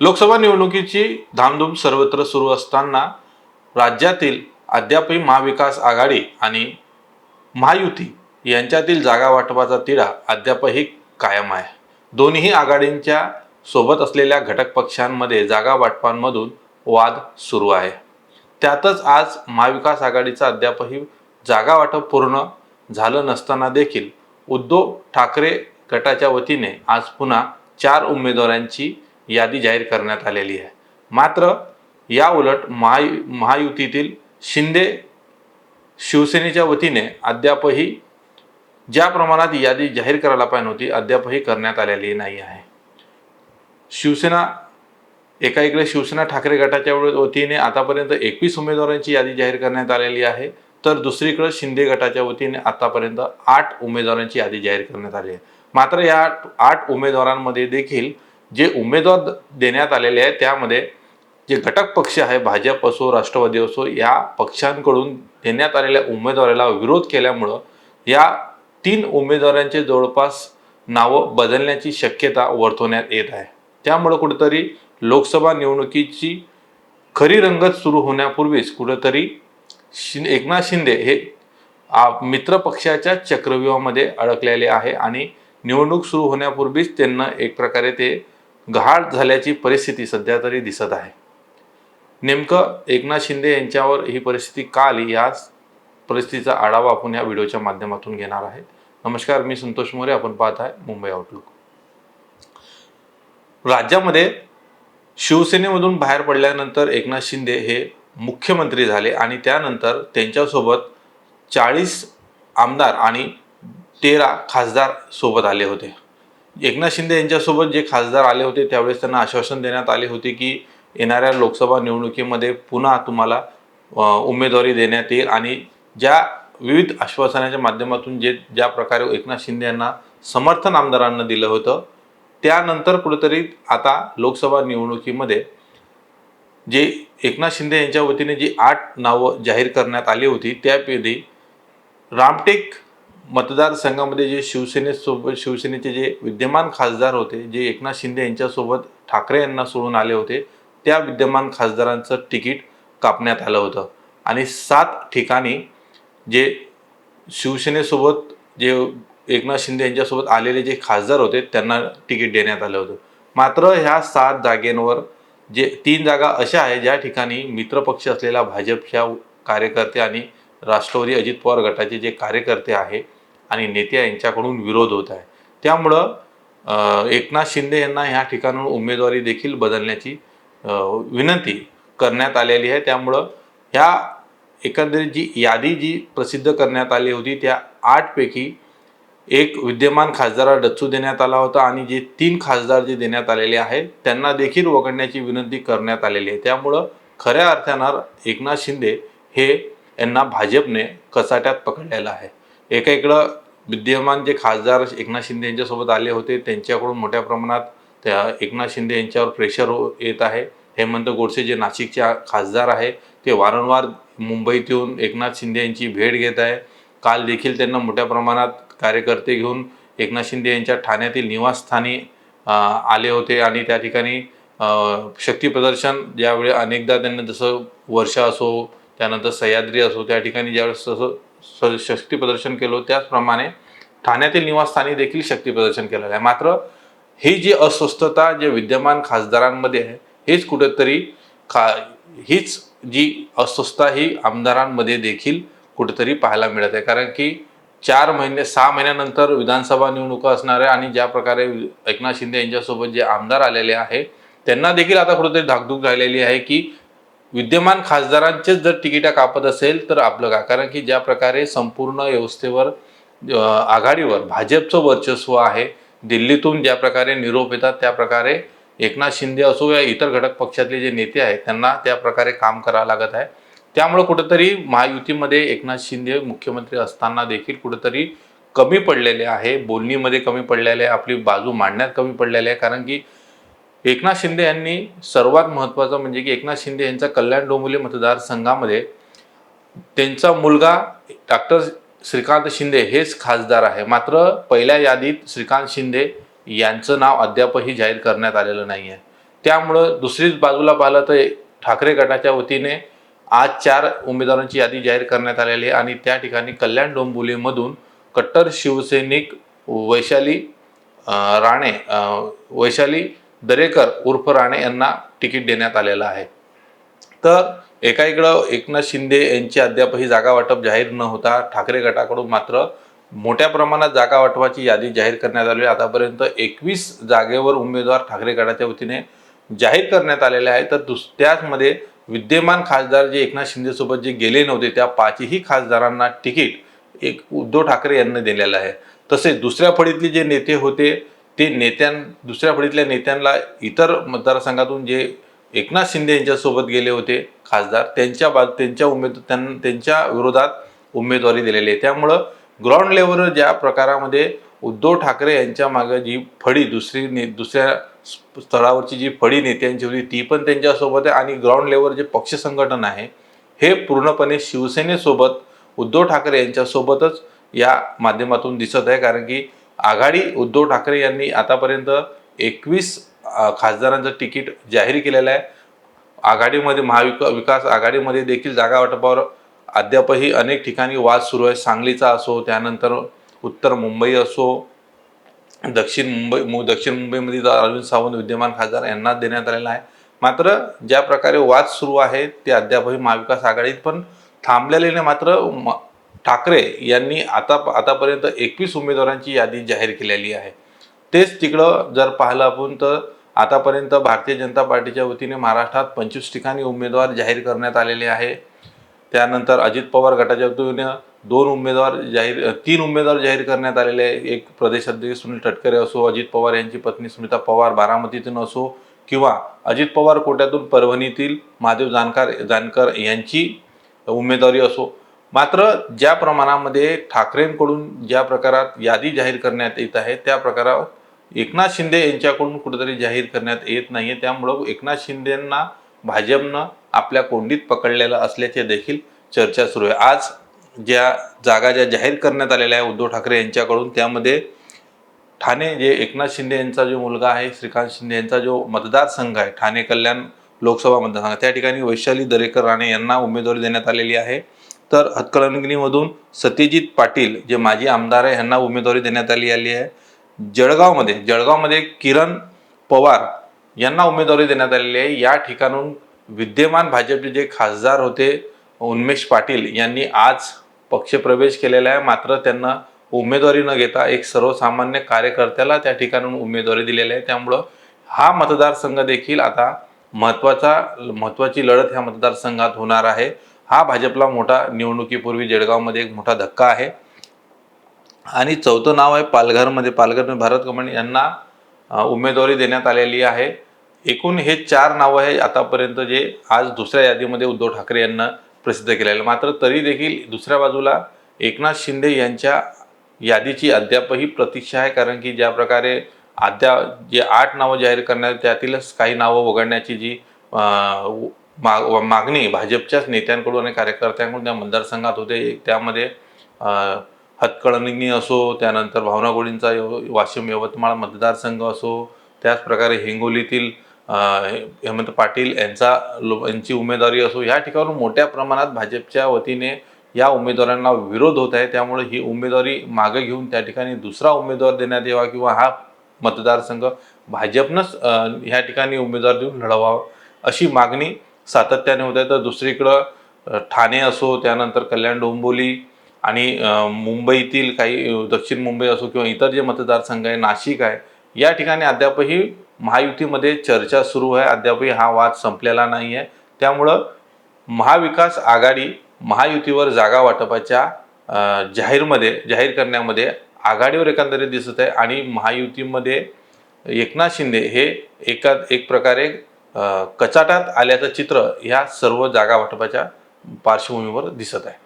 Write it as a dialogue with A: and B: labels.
A: लोकसभा निवडणुकीची धामधूम सर्वत्र सुरू असताना राज्यातील अद्यापही महाविकास आघाडी आणि महायुती यांच्यातील जागा वाटपाचा तिढा अद्यापही कायम आहे. दोन्ही आघाडींच्या सोबत असलेल्या घटक पक्षांमध्ये जागा वाटपांमधून वाद सुरू आहे. त्यातच आज महाविकास आघाडीचा अद्यापही जागा वाटप पूर्ण झालं नसताना देखील उद्धव ठाकरे गटाच्या वतीने आज पुन्हा चार उमेदवारांची यादी जाहीर करण्यात आलेली आहे. मात्र या उलट महा महायुतीतील शिंदे शिवसेनेच्या वतीने अद्यापही ज्या प्रमाणात यादी जाहीर करायला पाहिजे होती अद्यापही करण्यात आलेली नाही आहे. शिवसेना एका इकडे शिवसेना ठाकरे गटाच्या वतीने आतापर्यंत एकवीस उमेदवारांची यादी जाहीर करण्यात आलेली आहे. तर दुसरीकडे शिंदे गटाच्या वतीने आतापर्यंत आठ उमेदवारांची यादी जाहीर करण्यात आली आहे. मात्र या आठ उमेदवारांमध्ये देखील जे उमेदवार द- देण्यात आलेले आहेत त्यामध्ये जे घटक पक्ष आहे भाजप असो राष्ट्रवादी असो या पक्षांकडून देण्यात आलेल्या उमेदवाराला विरोध केल्यामुळं या तीन उमेदवारांचे जवळपास नावं बदलण्याची शक्यता वर्तवण्यात येत आहे. त्यामुळं कुठेतरी लोकसभा निवडणुकीची खरी रंगत सुरू होण्यापूर्वीच कुठेतरी शि एकनाथ शिंदे हे आ, मित्र पक्षाच्या चक्रव्यूहामध्ये अडकलेले आहे आणि निवडणूक सुरू होण्यापूर्वीच त्यांना एक प्रकारे ते गहाळ झाल्याची परिस्थिती सध्या तरी दिसत आहे. नेमकं एकनाथ शिंदे यांच्यावर ही परिस्थिती का आली या परिस्थितीचा आढावा आपण या व्हिडिओच्या माध्यमातून घेणार आहे नमस्कार मी संतोष मोरे. आपण पाहत आहे मुंबई आउटलुक राज्यामध्ये शिवसेनेमधून बाहेर पडल्यानंतर एकनाथ शिंदे हे मुख्यमंत्री झाले आणि त्यानंतर त्यांच्यासोबत चाळीस आमदार आणि तेरा खासदार सोबत आले होते. एकनाथ शिंदे यांच्यासोबत जे खासदार आले होते त्यावेळेस त्यांना आश्वासन देण्यात आले होते की येणाऱ्या लोकसभा निवडणुकीमध्ये पुन्हा तुम्हाला उमेदवारी देण्यात येईल आणि ज्या विविध आश्वासनाच्या माध्यमातून जे ज्या प्रकारे एकनाथ शिंदे यांना समर्थन आमदारांना दिलं होतं त्यानंतर कुठेतरी आता लोकसभा निवडणुकीमध्ये जे एकनाथ शिंदे यांच्या वतीने जी आठ नावं जाहीर करण्यात आली होती त्यापैकी रामटेक मतदारसंघामध्ये जे शिवसेनेसोबत शिवसेनेचे जे विद्यमान खासदार होते जे एकनाथ शिंदे यांच्यासोबत ठाकरे यांना सोडून आले होते त्या विद्यमान खासदारांचं तिकीट कापण्यात आलं होतं. आणि सात ठिकाणी जे शिवसेनेसोबत जे एकनाथ शिंदे यांच्यासोबत आलेले जे खासदार होते त्यांना तिकीट देण्यात आलं होतं. मात्र ह्या सात जागेंवर जे तीन जागा अशा आहे ज्या ठिकाणी मित्रपक्ष असलेला भाजपच्या कार्यकर्ते आणि राष्ट्रवादी अजित पवार गटाचे जे कार्यकर्ते आहे आणि नेते यांच्याकडून विरोध होत आहे. त्यामुळं एकनाथ शिंदे यांना ह्या ठिकाणून उमेदवारी देखील बदलण्याची विनंती करण्यात आलेली आहे. त्यामुळं ह्या एकंदरीत जी यादी जी प्रसिद्ध करण्यात आली होती त्या आठपैकी एक विद्यमान खासदारा डच्चू देण्यात आला होता आणि जे तीन खासदार जे देण्यात आलेले आहेत त्यांना देखील वगळण्याची विनंती करण्यात आलेली आहे. त्यामुळं खऱ्या अर्थानं एकनाथ शिंदे हे यांना भाजपने कचाट्यात पकडलेलं आहे. एका इकडं विद्यमान जे खासदार एकनाथ शिंदे यांच्यासोबत आले होते त्यांच्याकडून मोठ्या प्रमाणात त्या एकनाथ शिंदे यांच्यावर प्रेशर हो येत आहे. हेमंत गोडसे जे नाशिकचे खासदार आहे ते वारंवार मुंबईत येऊन एकनाथ शिंदे यांची भेट घेत आहे. काल देखील त्यांना मोठ्या प्रमाणात कार्यकर्ते घेऊन एकनाथ शिंदे यांच्या ठाण्यातील निवासस्थानी आले होते आणि त्या ठिकाणी शक्तीप्रदर्शन ज्यावेळी अनेकदा त्यांना जसं वर्षा असो त्यानंतर सह्याद्री असो त्या ठिकाणी ज्यावेळेस तसं शक्ती प्रदर्शन केलं. त्याचप्रमाणे ठाण्यातील निवासस्थानी देखील शक्ती प्रदर्शन केलेलं आहे. मात्र ही जी अस्वस्थता जे विद्यमान खासदारांमध्ये आहे हेच कुठेतरी खा हीच जी अस्वस्थता ही आमदारांमध्ये देखील कुठेतरी पाहायला मिळत आहे. कारण की चार महिने सहा महिन्यानंतर विधानसभा निवडणुका असणार आहे आणि ज्या प्रकारे एकनाथ शिंदे यांच्यासोबत जे आमदार आलेले आहे त्यांना देखील आता कुठेतरी धाकधूक राहिलेली आहे की विद्यमान खासदारांचेच जर तिकिटा कापत असेल तर आपलं का कारण की ज्या प्रकारे संपूर्ण व्यवस्थेवर आघाडीवर भाजपचं वर्चस्व आहे दिल्लीतून ज्या प्रकारे निरोप येतात त्या प्रकारे एकनाथ शिंदे असो या इतर घटक पक्षातले जे नेते आहेत त्यांना त्या प्रकारे काम करावं लागत आहे. त्यामुळं कुठंतरी महायुतीमध्ये एकनाथ शिंदे मुख्यमंत्री असताना देखील कुठंतरी कमी पडलेले आहे बोलणीमध्ये कमी पडलेले आहे आपली बाजू मांडण्यात कमी पडलेले आहे. कारण की एकनाथ शिंदे यांनी सर्वात महत्त्वाचं म्हणजे की एकनाथ शिंदे यांचा कल्याण डोंबिवली मतदारसंघामध्ये त्यांचा मुलगा डॉक्टर श्रीकांत शिंदे हेच खासदार आहे. मात्र पहिल्या यादीत श्रीकांत शिंदे यांचं नाव अद्यापही जाहीर करण्यात आलेलं नाही आहे त्यामुळं दुसरीच बाजूला पाहिलं तर ठाकरे गटाच्या वतीने आज चार उमेदवारांची यादी जाहीर करण्यात आलेली आहे आणि त्या ठिकाणी कल्याण डोंबिवलीमधून कट्टर शिवसैनिक वैशाली राणे वैशाली दरेकर उर्फ राणे यांना तिकीट देण्यात आलेलं आहे. तर एका इकडं एकनाथ शिंदे यांची अद्यापही जागा वाटप जाहीर न होता ठाकरे गटाकडून मात्र मोठ्या प्रमाणात जागा वाटपाची यादी जाहीर करण्यात आली आहे. आतापर्यंत एकवीस जागेवर उमेदवार ठाकरे गटाच्या वतीने जाहीर करण्यात आलेले आहे तर दुस त्याचमध्ये विद्यमान खासदार जे एकनाथ शिंदेसोबत जे गेले नव्हते त्या पाचही खासदारांना तिकीट एक उद्धव ठाकरे यांनी दिलेलं आहे. तसेच दुसऱ्या फळीतले जे नेते होते ते नेत्यां दुसऱ्या फळीतल्या नेत्यांना इतर मतदारसंघातून जे एकनाथ शिंदे यांच्यासोबत गेले होते खासदार त्यांच्या बा त्यांच्या उमेद त्यां- त्यांच्या विरोधात उमेदवारी दिलेली आहे. त्यामुळं ग्राउंड लेवलवर ज्या प्रकारामध्ये उद्धव ठाकरे यांच्या मागे जी फळी दुसरी ने दुसऱ्या स्थळावरची जी फळी नेत्यांची होती ती पण त्यांच्यासोबत आहे आणि ग्राउंड लेवलवर जे पक्ष संघटन आहे हे पूर्णपणे शिवसेनेसोबत उद्धव ठाकरे यांच्यासोबतच या माध्यमातून दिसत आहे. कारण की आघाडी उद्धव ठाकरे यांनी आतापर्यंत एकवीस खासदारांचं तिकीट जाहीर केलेलं आहे. आघाडीमध्ये महाविका विकास आघाडीमध्ये देखील जागा वाटपावर अद्यापही अनेक ठिकाणी वाद सुरू आहे. सांगलीचा असो त्यानंतर उत्तर मुंबई असो दक्षिण मुंबई मु- दक्षिण मुंबईमध्ये अरविंद सावंत विद्यमान खासदार यांना देण्यात आलेला आहे. मात्र ज्या प्रकारे वाद सुरू आहे ते अद्यापही महाविकास आघाडीत पण थांबलेले नाही. मात्र म- ठाकरे यांनी आता आतापर्यंत एकवीस उमेदवारांची यादी जाहीर केलेली आहे. तेच तिकडं जर पाहिलं आपण तर आतापर्यंत भारतीय जनता पार्टीच्या वतीने महाराष्ट्रात पंचवीस ठिकाणी उमेदवार जाहीर करण्यात आलेले आहे. त्यानंतर अजित पवार गटाच्या वतीने दोन उमेदवार जाहीर तीन उमेदवार जाहीर करण्यात आलेले आहे. एक प्रदेशाध्यक्ष सुनील तटकरे असो अजित पवार यांची पत्नी सुनीता पवार बारामतीतून असो किंवा अजित पवार कोट्यातून परभणीतील महादेव जानकर जानकर यांची उमेदवारी असो. मात्र ज्या प्रमाणामध्ये ठाकरेंकडून ज्या प्रकारात यादी जाहीर करण्यात येत आहे त्या प्रकारावर एकनाथ शिंदे यांच्याकडून कुठेतरी जाहीर करण्यात येत नाही आहे त्यामुळं एकनाथ शिंदेंना भाजपनं आपल्या कोंडीत पकडलेलं असल्याचे देखील चर्चा सुरू आहे. आज ज्या जागा ज्या जाहीर करण्यात आलेल्या आहे उद्धव ठाकरे यांच्याकडून त्यामध्ये ठाणे जे एकनाथ शिंदे यांचा जो मुलगा आहे श्रीकांत शिंदे यांचा जो मतदारसंघ आहे ठाणे कल्याण लोकसभा मतदारसंघ त्या ठिकाणी वैशाली दरेकर राणे यांना उमेदवारी देण्यात आलेली आहे. तर हातकणंगणीमधून सत्यजित पाटील जे माजी आमदार आहे यांना उमेदवारी देण्यात आली आली आहे. जळगावमध्ये जळगावमध्ये किरण पवार यांना उमेदवारी देण्यात आलेली आहे. या ठिकाणून विद्यमान भाजपचे जे खासदार होते उन्मेष पाटील यांनी आज पक्षप्रवेश केलेला आहे. मात्र त्यांना उमेदवारी न घेता एक सर्वसामान्य कार्यकर्त्याला त्या ठिकाणून उमेदवारी दिलेली आहे. त्यामुळं हा मतदारसंघ देखील आता महत्त्वाचा महत्त्वाची लढत ह्या मतदारसंघात होणार आहे. हा भाजपला मोठा निवडणुकीपूर्वी जळगावमध्ये एक मोठा धक्का आहे. आणि चौथं नाव आहे पालघरमध्ये. पालघरमध्ये भारत कमांड यांना उमेदवारी देण्यात आलेली आहे. एकूण हे चार नावं आहे आतापर्यंत जे आज दुसऱ्या यादीमध्ये उद्धव ठाकरे यांना प्रसिद्ध केलेलं आहे. मात्र तरी देखील दुसऱ्या बाजूला एकनाथ शिंदे यांच्या यादीची अद्यापही प्रतीक्षा आहे. कारण की ज्या प्रकारे अद्याप जे आठ नावं जाहीर करण्यात त्यातीलच काही नावं वगळण्याची जी माग मा- मागणी भाजपच्याच नेत्यांकडून आणि कार्यकर्त्यांकडून त्या मतदारसंघात होते. त्यामध्ये हतकळणी असो त्यानंतर भावना गोडींचा वाशिम यवतमाळ मतदारसंघ असो त्याच प्रकारे हिंगोलीतील हेमंत पाटील यांचा लो- यांची उमेदवारी असो ह्या ठिकाणून मोठ्या प्रमाणात भाजपच्या वतीने या उमेदवारांना विरोध होत आहे. त्यामुळे ही उमेदवारी मागे घेऊन त्या ठिकाणी दुसरा उमेदवार देण्यात यावा किंवा हा मतदारसंघ भाजपनंच ह्या ठिकाणी उमेदवार देऊन लढवावा अशी मागणी सातत्याने होत आहे. तर दुसरीकडं ठाणे असो त्यानंतर कल्याण डोंबोली आणि मुंबईतील काही दक्षिण मुंबई असो किंवा इतर जे मतदारसंघ आहे नाशिक आहे या ठिकाणी अद्यापही महायुतीमध्ये चर्चा सुरू आहे. अद्यापही हा वाद संपलेला नाही आहे. त्यामुळं महाविकास आघाडी महायुतीवर जागा वाटपाच्या जाहीरमध्ये जाहीर करण्यामध्ये आघाडीवर एकंदरीत दिसत आहे आणि महायुतीमध्ये एकनाथ शिंदे हे एका एक प्रकारे कचाट्यात आल्याचं चित्र ह्या सर्व जागा वाटपाच्या पार्श्वभूमीवर दिसत आहे.